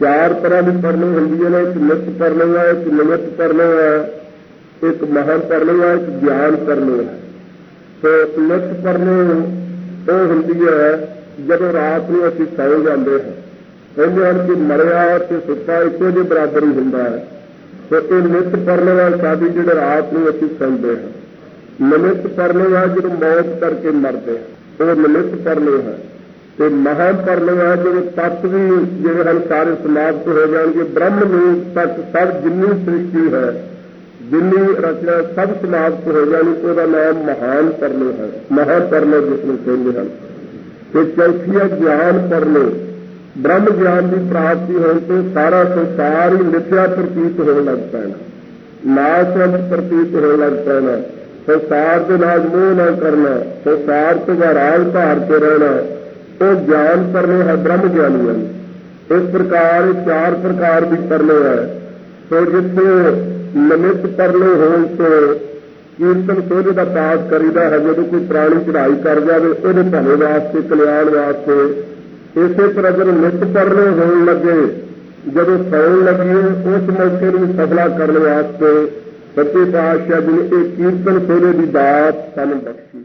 ਚਾਰ ਤਰ੍ਹਾਂ ਦੀ ਪਰਲੋ ਹੁੰਦੀਆਂ ਨੇ, ਇੱਕ ਨਿਤ ਪਰਲੋ ਹੈ, ਇੱਕ ਨਿਮਿਤ ਪਰਲੋ ਹੈ, ਇੱਕ ਮਹਾਨ ਪਰਲੋ ਹੈ, ਇੱਕ ਗਿਆਨ ਪਰਲੋ ਹੈ। ਸੋ ਨਿਤ ਪਰਲੋ ਉਹ ਹੁੰਦੀ ਹੈ ਜਦੋਂ ਰਾਤ ਨੂੰ ਅਸੀਂ ਸੌ ਜਾਂਦੇ ਹਾਂ। ਕਹਿੰਦੇ ਹਨ ਕਿ ਮਰਿਆ ਤੇ ਸੁੱਤਾ ਇੱਕੋ ਜਿਹੇ ਬਰਾਬਰ ਹੀ ਹੁੰਦਾ ਹੈ। ਸੋ ਇਹ ਨਿਤ ਪਰਲੋ ਹੈ ਸਾਡੀ ਜਿਹੜੇ ਰਾਤ ਨੂੰ ਅਸੀਂ ਸੌਂਦੇ ਹਾਂ। ਨਿਮਿਤ ਪਰਲੋ ਹੈ ਜਦੋਂ ਮੌਤ ਕਰਕੇ ਮਰਦੇ ਹਾਂ। ਉਹ ਨਿਮਿਤ ਪਰਲੋ ਹੈ। ਤੇ ਮਹਾਂ ਪਰਲੋ ਹੈ ਜਦੋਂ ਤੱਤ ਵੀ, ਜਿਹੜੇ ਹਨ, ਸਾਰੇ ਸਮਾਪਤ ਹੋ ਜਾਣਗੇ। ਬ੍ਰਹਮ ਨੂੰ ਤੱਕ ਸਭ ਜਿੰਨੀ ਸ੍ਰਿਸ਼ਟੀ ਹੈ, ਜਿੰਨੀ ਰਚਨਾ ਸਭ ਸਮਾਪਤ ਹੋ ਜਾਣੀ, ਉਹਦਾ ਨਾਮ ਮਹਾਨ ਪਰਲੋ ਹੈ। ਮਹਾਂ ਪਰਲੋ ਜਿਸ ਨੂੰ ਕਹਿੰਦੇ ਹਨ। ਤੇ ਚੌਥੀ ਹੈ ਗਿਆਨ ਪਰਲੋ ਬ੍ਰਹਮ ਗਿਆਨ ਦੀ ਪ੍ਰਾਪਤੀ ਹੋਣ ਤੇ ਸਾਰਾ ਸੰਸਾਰ ਹੀ ਮਿਥਿਆ ਪ੍ਰਤੀਤ ਹੋਣ ਲੱਗ ਪੈਣਾ। ਨਾਸਵੰਤ ਪ੍ਰਤੀਤ ਹੋਣ ਲੱਗ ਪੈਣਾ। ਸੰਸਾਰ ਦੇ ਨਾਲ ਮੋਹ ਨਾ ਕਰਨਾ। ਸੰਸਾਰ ਤੋਂ ਰਾਜ ਭਾਰ ਕੇ ਰਹਿਣਾ। ਉਹ ਗਿਆਨ ਪਰਲੇ ਹੈ, ਬ੍ਰਹਮ ਗਿਆਨੀਆਂ ਨੂੰ ਇਸ ਪ੍ਰਕਾਰ ਚਾਰ ਪ੍ਰਕਾਰ ਦੀ ਪਰਲੇ ਹੈ। ਸੋ ਜਿੱਥੇ ਨਿਮਿਤ ਪਰਲੇ ਹੋਣ ਤੋਂ ਕੀਰਤਨ ਸੋਝੇ ਦਾ ਪਾਠ ਕਰੀਦਾ ਹੈ, ਜਦੋਂ ਕੋਈ ਪ੍ਰਾਣੀ ਚੜਾਈ ਕਰ ਜਾਵੇ, ਉਹਦੇ ਭਲੇ ਵਾਸਤੇ, ਕਲਿਆਣ ਵਾਸਤੇ, ਇਸੇ ਤਰ੍ਹਾਂ ਜਦੋਂ ਨਿਤ ਪਰਲੋ ਹੋਣ ਲੱਗੇ, ਜਦੋਂ ਸੌਣ ਲੱਗੀਏ ਉਸ ਮੌਕੇ ਨੂੰ ਸਫਲਾ ਕਰਨ ਵਾਸਤੇ ਸੱਚੇ ਪਾਤਸ਼ਾਹ ਜੀ ਨੇ ਇਹ ਕੀਰਤਨ ਸੋਝੇ ਦੀ ਦਾਤ ਸਾਨੂੰ ਬਖਸ਼ੀ।